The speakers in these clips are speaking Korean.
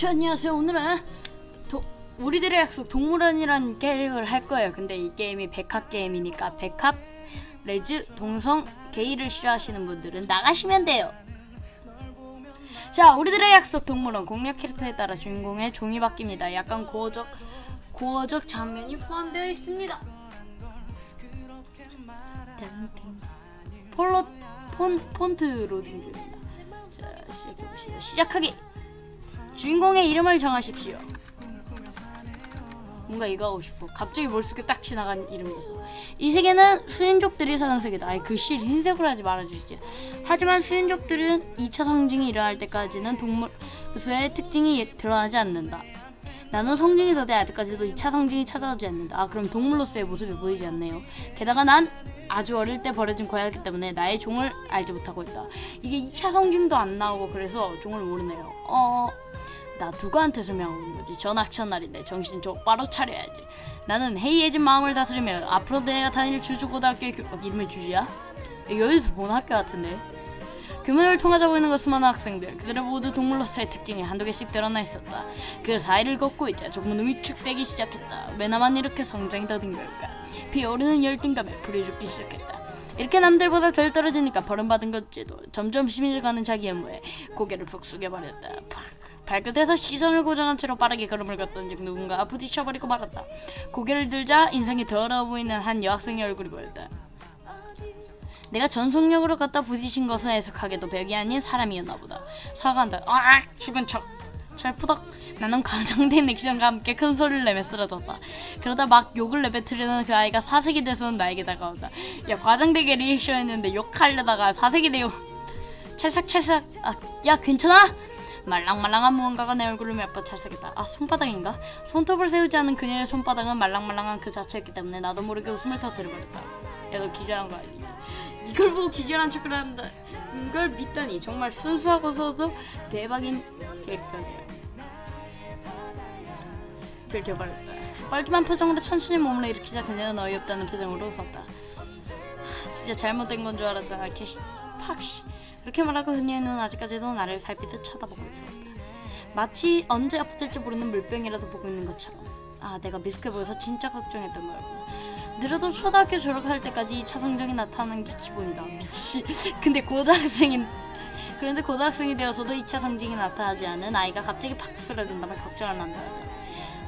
자, 안녕하세요. 오늘은 도, 우리들의 약속 동물원이라는 게임을 할 거예요. 근데 이 게임이 백합 게임이니까 백합, 레즈, 동성, 게이를 싫어하시는 분들은 나가시면 돼요. 자, 우리들의 약속 동물원 공략 캐릭터에 따라 주인공의 종이 바뀝니다. 약간 고어적 고어적 장면이 포함되어 있습니다. 폴로 폰 폰트 로딩 중입니다. 자, 시작해 보시죠. 시작하기. 주인공의 이름을 정하십시오. 뭔가 이거 하고 싶어. 갑자기 머릿속에 딱 지나간 이름이어서. 이 세계는 수인족들이 사는 세계다. 아이 글씨를 흰색으로 하지 말아주시죠. 하지만 수인족들은 2차 성징이 일어날 때까지는 동물수의 특징이 드러나지 않는다. 나는 성징이 더 돼야 때까지도 2차 성징이 찾아오지 않는다. 아 그럼 동물로서의 모습이 보이지 않네요. 게다가 난 아주 어릴 때 버려진 고양이기 때문에 나의 종을 알지 못하고 있다. 이게 2차 성징도 안 나오고 그래서 종을 모르네요. 어... 나 누구한테 설명하고 있는 거지? 전학천 날인데 정신 똑바로 차려야지. 나는 해이해진 마음을 다스리며 앞으로 내가 다닐 주주고등학교 교... 어, 이름이 주주야? 여기서 본 학교 같은데. 교문을 통하자고 있는 것 수많은 학생들 그들은 모두 동물로서의 특징이 한두 개씩 드러나 있었다 그 사이를 걷고 있자 조금은 위축되기 시작했다 왜 나만 이렇게 성장이 더딘 걸까 피어오르는 열등감에 불이 죽기 시작했다 이렇게 남들보다 덜 떨어지니까 버림받은 것지도 점점 심해져가는 자기 연모에 고개를 푹 숙여버렸다 팍. 발끝에서 시선을 고정한 채로 빠르게 걸음을 걷던 중 누군가 부딪혀버리고 말았다 고개를 들자 인상이 더러워 보이는 한 여학생의 얼굴이 보였다 내가 전속력으로 갖다 부딪힌 것은 애석하게도 벽이 아닌 사람이었나 보다. 사과한다. 아, 죽은 척. 잘 푸덕. 나는 과장된 액션과 함께 큰 소리를 내며 쓰러졌다. 그러다 막 욕을 내뱉으려는 그 아이가 사색이 돼서는 나에게 다가온다. 야, 과장되게 리액션했는데 욕하려다가 사색이 되요. 찰싹찰싹. 아, 야, 괜찮아? 말랑말랑한 무언가가 내 얼굴을 몇 번 찰싹했다. 아, 손바닥인가? 손톱을 세우지 않은 그녀의 손바닥은 말랑말랑한 그 자체였기 때문에 나도 모르게 웃음을 터뜨려버렸다. 야, 너 기절한 거 아니지? 이걸 보고 기절한 척을 한다. 이걸 믿다니 정말 순수하고서도 대박인 캐릭터네요. 들켜버렸다. 뻘쭘한 표정으로 천천히 몸을 일으키자 그녀는 어이없다는 표정으로 웃었다. 하, 진짜 잘못된 건 줄 알았잖아. 캐시 팍시. 그렇게 말하고 눈은 아직까지도 나를 살피듯 쳐다보고 있었다. 마치 언제 아플지 모르는 물병이라도 보고 있는 것처럼. 아, 내가 미숙해 보여서 진짜 걱정했던 거였구나. 느려도 초등학교 졸업할 때까지 2차 성적이 나타나는 게 기본이다. 미치. 근데 고등학생인 그런데 고등학생이 되어서도 2차 성징이 나타나지 않은 아이가 갑자기 팍 쓰러진다면 걱정을 한다.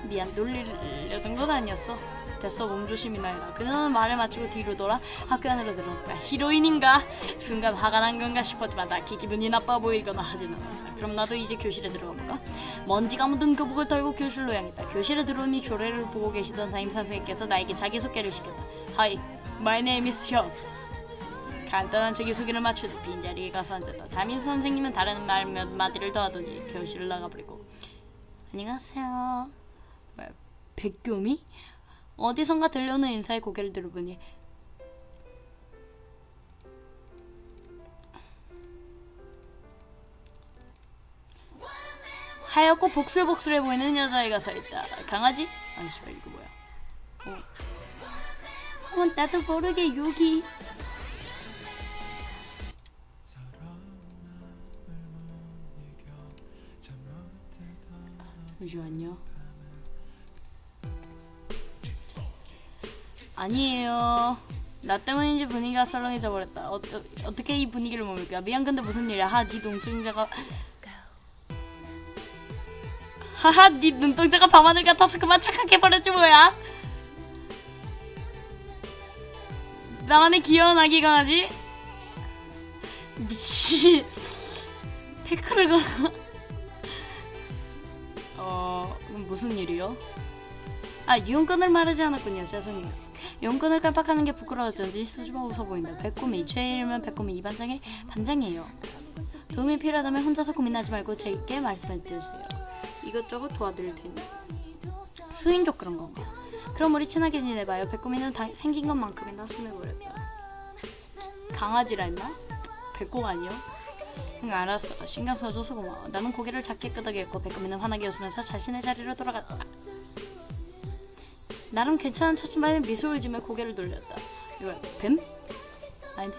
미안 놀리려던 건 아니었어. 됐어 몸조심이나 해라. 그녀는 말을 마치고 뒤로 돌아 학교 안으로 들어갔다. 히로인인가? 순간 화가 난 건가 싶었지만 딱히 기분이 나빠 보이거나 하진 않았다. 그럼 나도 이제 교실에 들어가 볼까? 먼지가 묻은 교복을 털고 교실로 향했다. 교실에 들어오니 조례를 보고 계시던 담임 선생님께서 나에게 자기소개를 시켰다. 하이, my name 현. 간단한 자기 소개를 마치듯 빈자리에 가서 앉았다. 담임 선생님은 다른 말 몇 마디를 더 하더니 교실을 나가버리고 안녕하세요. 뭐야, 백교미? 어디선가 들려오는 인사에 고개를 들어보니 하얗고 복슬복슬해 보이는 여자애가 서 있다. 강아지? 아니 씨발 이거 뭐야? 어. 어, 나도 모르게 여기. 잠시만요. 아니에요. 나 때문인지 분위기가 썰렁해져 버렸다. 어, 어, 어떻게 이 분위기를 머물까? 미안 근데 무슨 일이야? 하, 네 동승자가 하하, 네 눈동자가 밤하늘 같아서 그만 착각해 버렸지 뭐야? 나만의 귀여운 아기 강아지? 미친 태클을 걸어. 어, 무슨 일이요? 아, 용건을 말하지 않았군요. 죄송해요. 용건을 깜빡하는 게 부끄러워졌는지 수줍어 웃어 보인다. 백곰이 최일이면 백곰이 이 반장의 반장이에요. 도움이 필요하다면 혼자서 고민하지 말고 제게 말씀해 주세요. 이것저것 도와드릴 테니. 수인족 그런 건가? 그럼 우리 친하게 지내봐요. 백곰이는 다, 생긴 것만큼이나 순해보였다. 강아지라 했나? 백곰 아니요? 응 알았어. 신경 써줘서 고마워. 나는 고개를 작게 끄덕였고 백곰이는 환하게 웃으면서 자신의 자리로 돌아갔다. 나름 괜찮은 척지만 미소를 지며 고개를 돌렸다. 이거 뱀? 아닌데.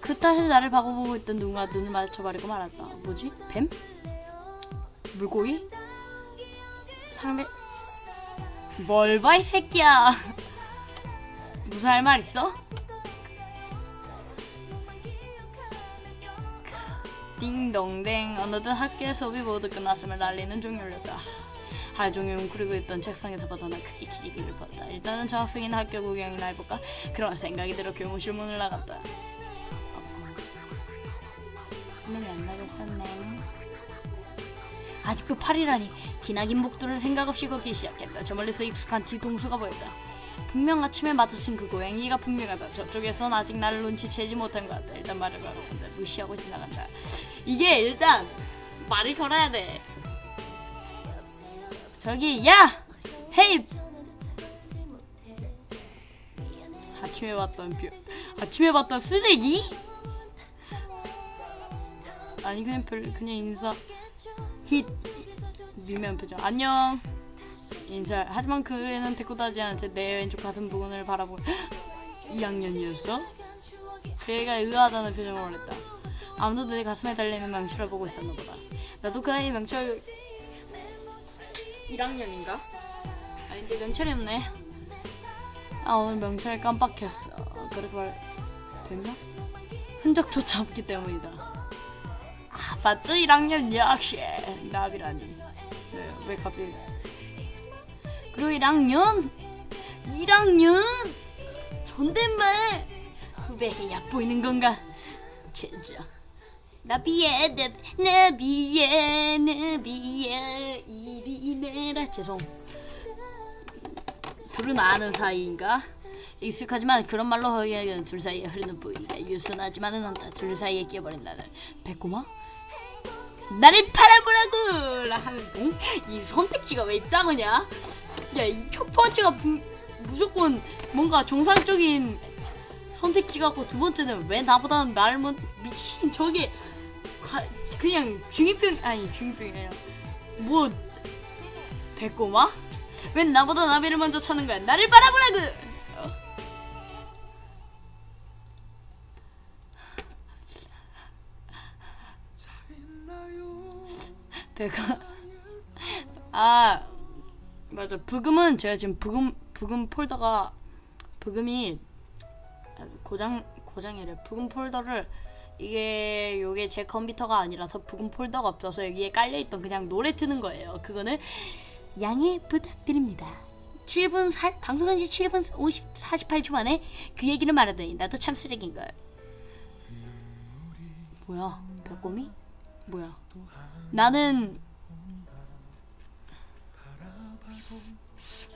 그 탓에 나를 바라보고 있던 누군가 눈을 맞춰버리고 말았다. 뭐지? 뱀? 물고기? 상대 뭘봐 이 새끼야 무슨 할 말 있어? 딩동댕 어느덧 학교의 수업이 모두 끝났음을 날리는 종이 울렸다. 하루 종일 웅크리고 있던 책상에서 벗어나 크게 기지개를 폈다. 일단은 저학생이나 학교 구경이나 해볼까? 그런 생각이 들어 교무실 문을 나갔다. 분명히 안 나갔었네. 아직도 8이라니. 기나긴 복도를 생각 없이 걷기 시작했다. 저 멀리서 익숙한 뒤통수가 보였다. 분명 아침에 마주친 그 고양이가 분명하다. 저쪽에선 아직 나를 눈치채지 못한 것 같다. 일단 말을 걸어본다 무시하고 지나간다 이게 일단 말을 걸어야 돼. 저기 야! 헤이! 아침에 봤던 뷰 아침에 봤던 쓰레기? 아니 그냥 별 그냥 인사. 힛 미면 표정. 안녕. 인사. 하지만 그 애는 대꾸다지 않은 채내 왼쪽 가슴 부분을 바라보 2학년이었어? 그 애가 의아하다는 표정을 올렸다 아무도 내 가슴에 달리는 명철을 보고 있었나 보다. 나도 그 아이의 명철 1학년인가? 아닌데 명철이 없네. 아 오늘 명철 깜빡했어. 그렇게 말 됐나? 흔적조차 없기 때문이다. 아 맞죠? 1학년 역시. 나비라니. 네, 왜 갑자기. 그리고 1학년? 1학년? 존댓말! 후배에게 약 보이는 건가? 진짜 나비야 나, 나비야 나비야 이리 내라 죄송 둘은 아는 사이인가? 익숙하지만 그런 말로 허위하기는 둘 사이에 흐르는 뿌이가 유순하지만은 않다 둘 사이에 끼어버린 나를 배꼽아? 나를 팔아보라고! 라 응? 이 선택지가 왜 있다고냐? 야이 첫 번째가 부- 무조건 뭔가 정상적인 선택지 같고 두 번째는 왜 나보다는 나를 먼 미친 저게 과- 그냥 중이병 아니 중이병이 아니라 뭐 배꼽아? 왜 나보다 나비를 먼저 찾는 거야? 나를 바라보라고! 어? 배가 아 맞아 부금은 제가 지금 부금 부금 폴더가 부금이 고장 고장이래 부금 폴더를 이게 요게 제 컴퓨터가 아니라서 부금 폴더가 없어서 여기에 깔려 있던 그냥 노래 트는 거예요. 그거는 양해 부탁드립니다. 7분 사, 방송한 지 7분 50 48초 만에 그 얘기를 말하더니 나도 참 쓰레기인 걸. 뭐야? 벽곰이? 뭐야? 나는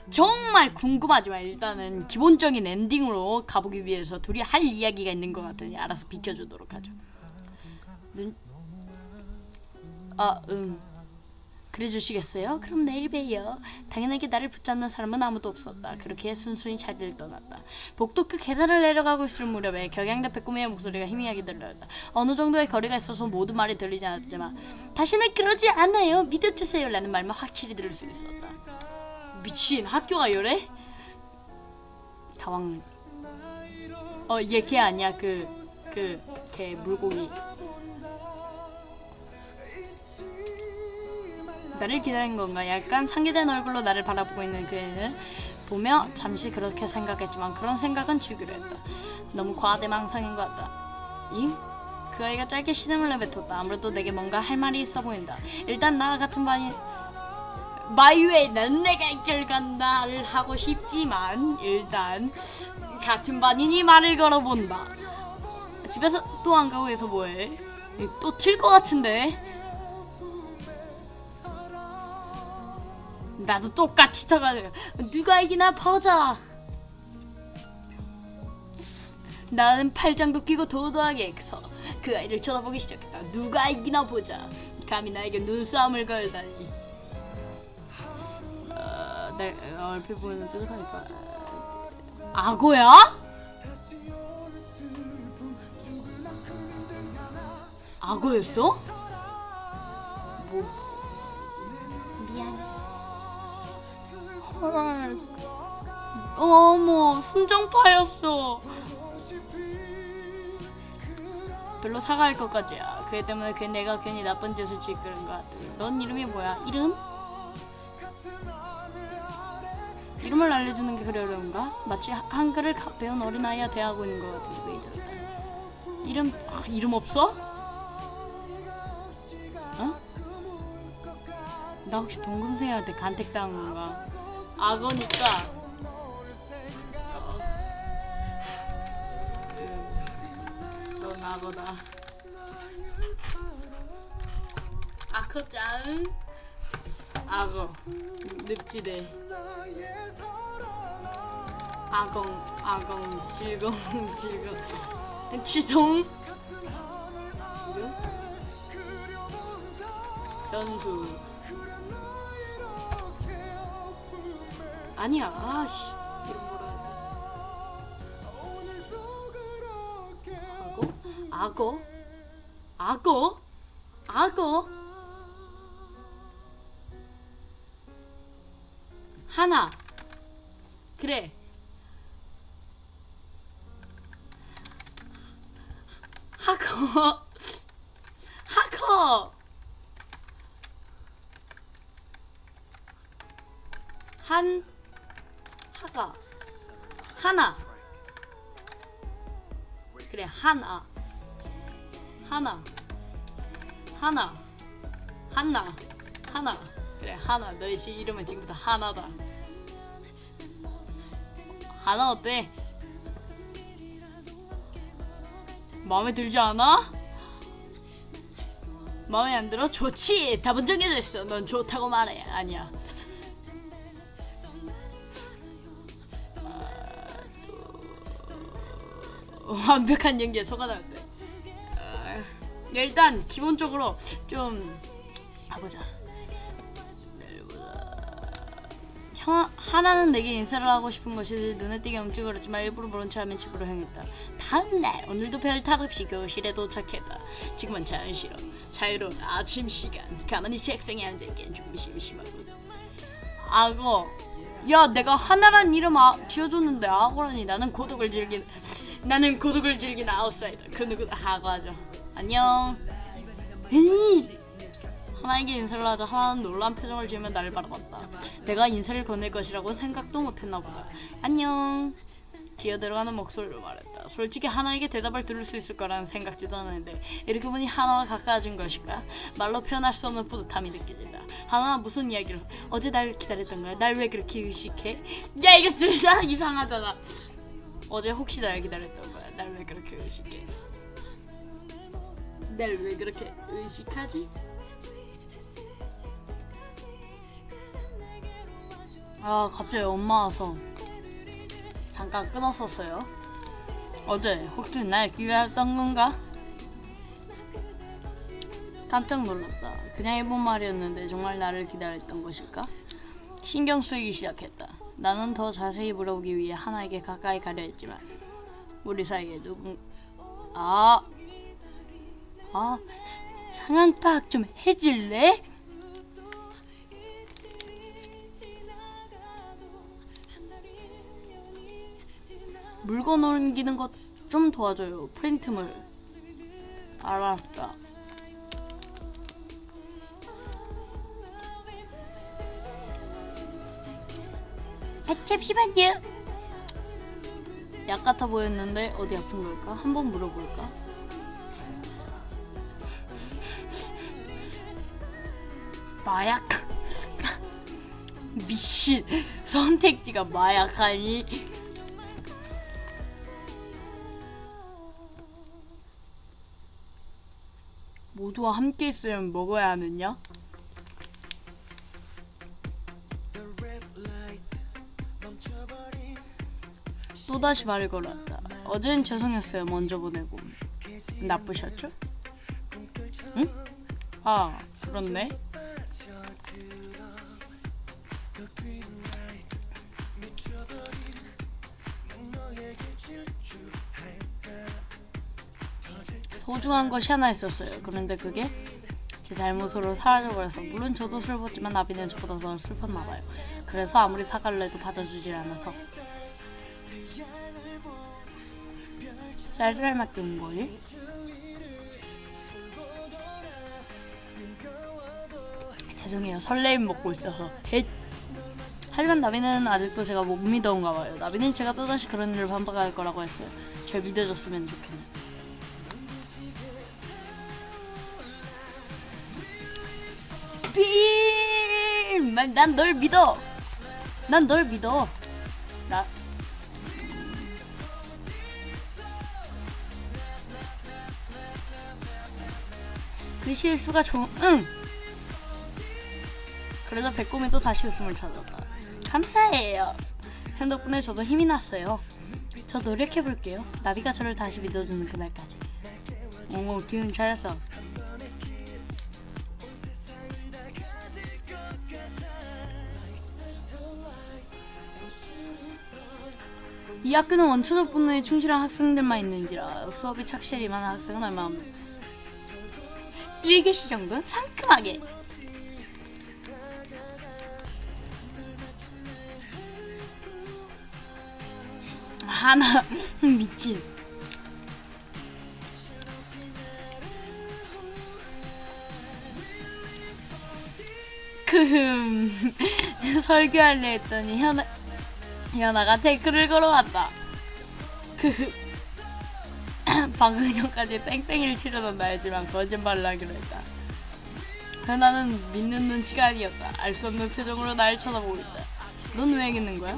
정말 궁금하지만 일단은 기본적인 엔딩으로 가보기 위해서 둘이 할 이야기가 있는 것 같으니 알아서 비켜주도록 하죠. 눈... 아, 응. 그래 주시겠어요? 그럼 내일 봬요. 당연하게 나를 붙잡는 사람은 아무도 없었다. 그렇게 순순히 자리를 떠났다. 복도 그 계단을 내려가고 있을 무렵에 격양대 빼꼼이의 목소리가 희미하게 들렸다. 어느 정도의 거리가 있어서 모두 말이 들리지 않았지만 다시는 그러지 않아요. 믿어주세요. 라는 말만 확실히 들을 수 있었다. 미친 학교가 이래? 다왕. 어얘 걔 아니야. 그 그 걔 물고기. 나를 기다린 건가? 약간 상기된 얼굴로 나를 바라보고 있는 그 애는 보며 잠시 그렇게 생각했지만 그런 생각은 지우기로 했다. 너무 과대망상인 것 같다. 잉? 그 아이가 짧게 신음을 내뱉었다. 아무래도 내게 뭔가 할 말이 있어 보인다. 일단 나 같은 반이 마이웨이 난 내가 이끌 간다를 하고 싶지만 일단 같은 반이니 말을 걸어본다. 집에서 또 안 가고 해서 뭐해? 또 튈 것 같은데? 나도 똑같이 타가지고 누가 이기나 보자 나는 팔짱도 끼고 도도하게 그서 그 아이를 쳐다보기 시작했다. 누가 이기나 보자. 감히 나에게 눈싸움을 걸다니. 어, 내 얼핏 보이는 뾰족하니까 악어야? 악어였어? 뭐 미안 헐 어머 순정파였어 별로 사과할 것까지야 그애 때문에 괜히 내가 괜히 나쁜 짓을 짓는 것 같아 넌 이름이 뭐야? 이름? 이름을 알려주는 게 그리 어려운가? 마치 하- 한글을 가- 배운 어린아이와 대하고 있는 것 같은 기분이 들었다. 이름 아, 이름 없어? 어? 나 혹시 동금생한테 간택당한 건가? 악어니까. 어. 음, 넌 악어다. 악어짱. 악어. 늪지대. 악엉, 악엉, 질겅, 질겅. 지송. 변수. 아니야, 아씨. 이런 뭐라 해야 돼? 악어? 악어? 악어? 악어? 하나. 그래. 하커. 하커. 한. 하가. 하나. 그래 하나. 하나. 하나. 하나. 하나. 그래 하나. 너의 시 이름은 지금부터 하나다 하나 어때? 마음에 들지 않아? 마음에 안 들어? 좋지 답은 정해져 있어 넌 좋다고 말해 아니야 완벽한 연기에 속아나는데 어, 일단 기본적으로 좀 가보자 하나는 내게 인사를 하고 싶은 것이 눈에 띄게 움찔거렸지만 일부러 모른 척하면 집으로 향했다. 다음날 오늘도 별 탈 없이 교실에 도착했다. 지금은 자연스러워. 자유로운 아침 시간. 가만히 책상에 앉아있기엔 좀 심심하고 악어. 야 내가 하나란 이름 아, 지어줬는데 악어라니. 나는 고독을 즐긴 나는 고독을 즐긴 아웃사이더. 그 누구나 악어하죠. 안녕. 에이 하나에게 인사를 하자 하나는 놀란 표정을 지으며 나를 바라봤다. 내가 인사를 건넬 것이라고 생각도 못했나 보다. 안녕. 기어 들어가는 목소리로 말했다. 솔직히 하나에게 대답을 들을 수 있을 거라는 생각지도 않았는데 이렇게 보니 하나와 가까워진 것일까? 말로 표현할 수 없는 뿌듯함이 느껴진다. 하나는 무슨 이야기로 어제 날 기다렸던 거야? 날 왜 그렇게 의식해? 야 이거 둘 다 이상하잖아. 어제 혹시 날 기다렸던 거야? 날 왜 그렇게 의식해? 날 왜 그렇게 의식하지? 아 갑자기 엄마 와서 잠깐 끊었었어요. 어제 혹시 날 기다렸던 건가? 깜짝 놀랐다. 그냥 해본 말이었는데 정말 나를 기다렸던 것일까? 신경 쓰이기 시작했다. 나는 더 자세히 물어보기 위해 하나에게 가까이 가려 했지만 우리 사이에 누군 아, 아 상황 파악 좀 해줄래? 물건 옮기는 것 좀 도와줘요. 프린트물. 알았다. 아, 잠시만요. 약 같아 보였는데 어디 아픈 걸까? 한번 물어볼까? 마약. 미친 선택지가 마약하니? 모두와 함께 있으면 먹어야 하느냐? 또다시 말을 걸었다. 어제는 죄송했어요. 먼저 보내고. 나쁘셨죠? 응? 아, 그렇네. 소중한 것이 하나 있었어요. 그런데 그게 제 잘못으로 사라져버려서 물론 저도 슬펐지만 아비는 저보다 더 슬펐나 봐요. 그래서 아무리 사과를 해도 받아주질 않아서 쌀쌀 맡긴 거지? 죄송해요. 설레임 먹고 있어서 헷 하지만 나비는 아직도 제가 못 믿어온가 봐요. 나비는 제가 또다시 그런 일을 반박할 거라고 했어요. 절 믿어줬으면 좋겠네. 빔! 난널 믿어. 난 널 믿어. 나 그 실수가 좀 응. 그래서 배꼽이 또 다시 웃음을 찾았다. 감사해요. 현 덕분에 저도 힘이 났어요. 저 노력해 볼게요. 나비가 저를 다시 믿어주는 그날까지. 오, 기운 잘했어. 이 학교는 원초적 분노에 충실한 학생들만 있는지라 수업이 착실히 임하는 학생은 얼마 없네. 1교시 정도는 상큼하게 하나 미친 크흠 설교할래 했더니 현아 현아가 태클을 걸어왔다 크흠 방금 전까지 땡땡이를 치려던 나였지만 거짓말을 하기로 했다 현아는 믿는 눈치가 아니었다 알 수 없는 표정으로 날 쳐다보고 있다 넌왜 있는 거야?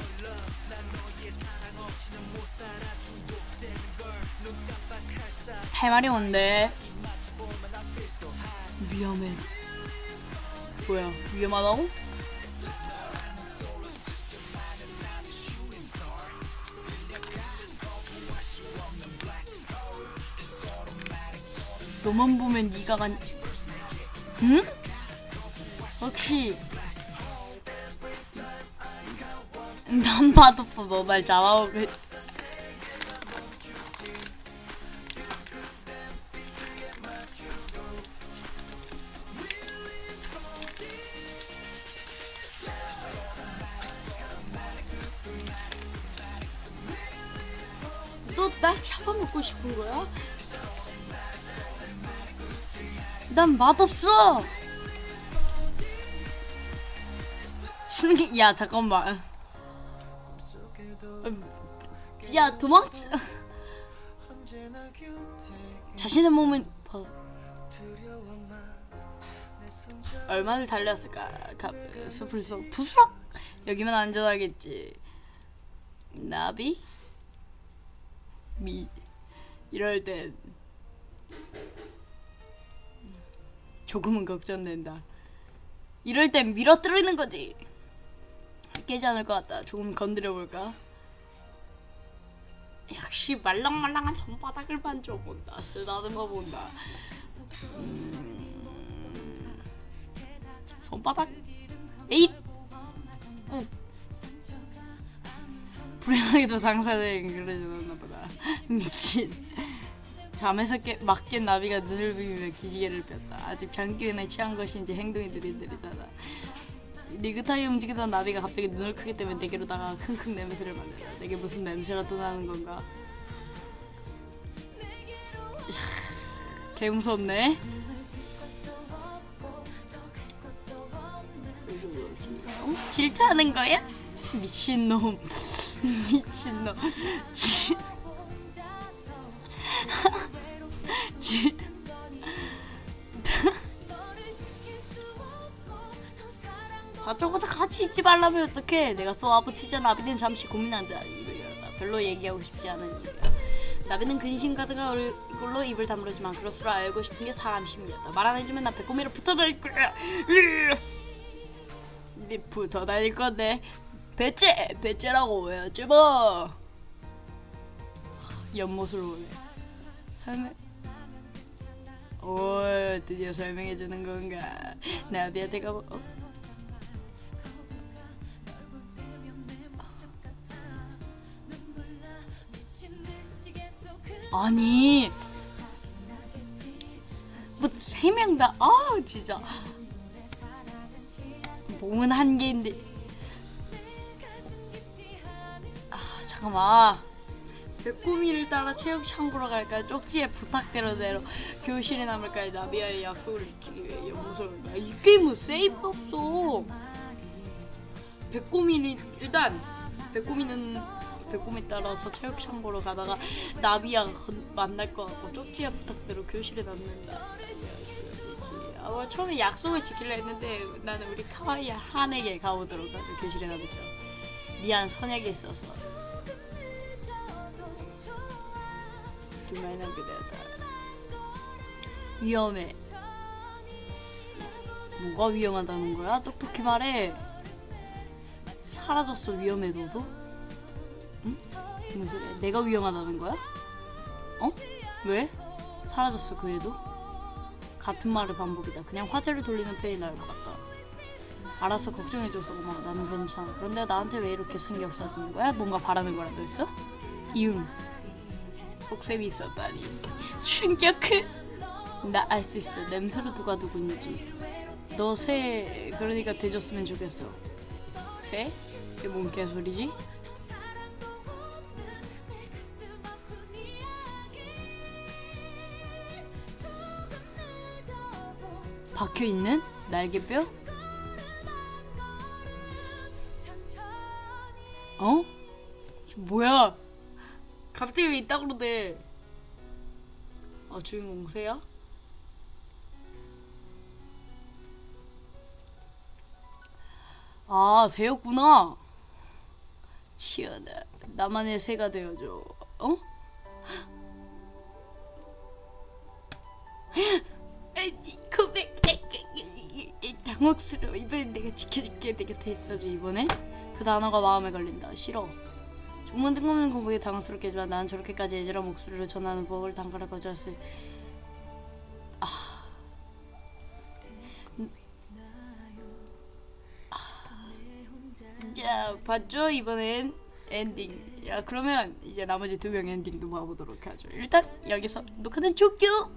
할 말이 뭔데? 위험해. 뭐야? 위험하다고? 너만 보면 네가 간. 응? 역시. 난 맛없어. 너날 잡아오고. 있- 너날 잡아먹고 싶은 거야? 난 맛없어. 야 잠깐만. 음, 야 도망치. 자신의 몸은 봐. 얼마를 달렸을까? 가, 숲을 속 부스럭 여기면 안전하겠지. 나비? 미 이럴 땐 조금은 걱정된다. 이럴 땐 밀어뜨리는 거지. 깨지 않을 것 같다. 조금 건드려 볼까? 역시 말랑말랑한 손바닥을 만져본다. 쓰다듬어 본다. 음, 손바닥? 에잇! 응. 불행하게도 당사자에게 그려주었나 보다. 미친. 잠에서 깨, 막 깬 나비가 눈을 비비며 기지개를 폈다. 아직 장기운에 취한 것인지 행동이 느릿느릿하다. 리그타이 움직이던 나비가 갑자기 눈을 크게 뜨면 내게로 다가 킁킁 냄새를 맡는다. 내게 무슨 냄새라도 나는 건가? 개 무섭네. 어? 질투하는 거야? 미친놈. 미친놈. 질... 질... 저쪽부터 같이 있지 말라면 어떡해? 내가 쏘아붙이자 나비는 잠시 고민한다. 입을 열었다 별로 얘기하고 싶지 않은 이유야. 나비는 근심 가득한 얼굴로 입을 다물었지만 그럴수록 알고 싶은 게 사람 심리였다. 말 안 해주면 나 배꼽미로 붙어다닐 거야. 으. 네 붙어다닐 건데. 배째 배째라고 해야지 뭐 연못을 보네. 설명 오 드디어 설명해 주는 건가? 나비한테 가보 어? 아니 뭐세명다아 진짜. 몸은 한 개인데. 아 잠깐만 배꼽이를 따라 체육 창고로 갈까요? 쪽지에 부탁대로대로 교실에 남을까요? 나비와의 약속을 지키기 위해 가. 이 게임은 세이프 없어. 백고민이 일단 백고민은 백고민 따라서 체육창고로 가다가 나비야 만날 것 같고 쪽지의 부탁대로 교실에 넣는다. 아마 처음에 약속을 지키려 했는데 나는 우리 카와이 한에게 가보도록 하죠 교실에 남죠. 미안 선약이 있어서. 정말 난 그대다. 위험해. 뭐가 위험하다는 거야? 똑똑히 말해. 사라졌어 위험해 너도? 응? 무슨 소리야? 내가 위험하다는 거야? 어? 왜? 사라졌어 그 애도? 같은 말을 반복이다. 그냥 화제를 돌리는 편이 나을 것 같다. 알았어 걱정해줘서 고마워. 나는 괜찮아. 그런데 나한테 왜 이렇게 신경 써주는 거야? 뭔가 바라는 거라도 있어? 이응. 속셈이 있었다니. 충격해. 나 알 수 있어. 냄새로 누가 누군지. 너 새 그러니까 돼줬으면 좋겠어. 새? 이게 뭔 개소리지? 박혀 있는 날개뼈? 어? 뭐야? 갑자기 왜 이따 그러대? 아 주인공 새야? 아 새였구나. 희한해. 나만의 새가 되어줘. 어? 고백. 당혹스러워. 이번엔 내가 지켜줄게. 내 곁에 있어줘 이번에. 그 단어가 마음에 걸린다. 싫어. 정말 뜬금없는 고백이 당황스럽게 하지만 나는 저렇게까지 애절한 목소리로 전하는 법을 단가를 거절했을 아. 음. 아. 자 봤죠 이번엔 엔딩 야 그러면 이제 나머지 두 명 엔딩도 봐보도록 하죠 일단 여기서 녹화는 종료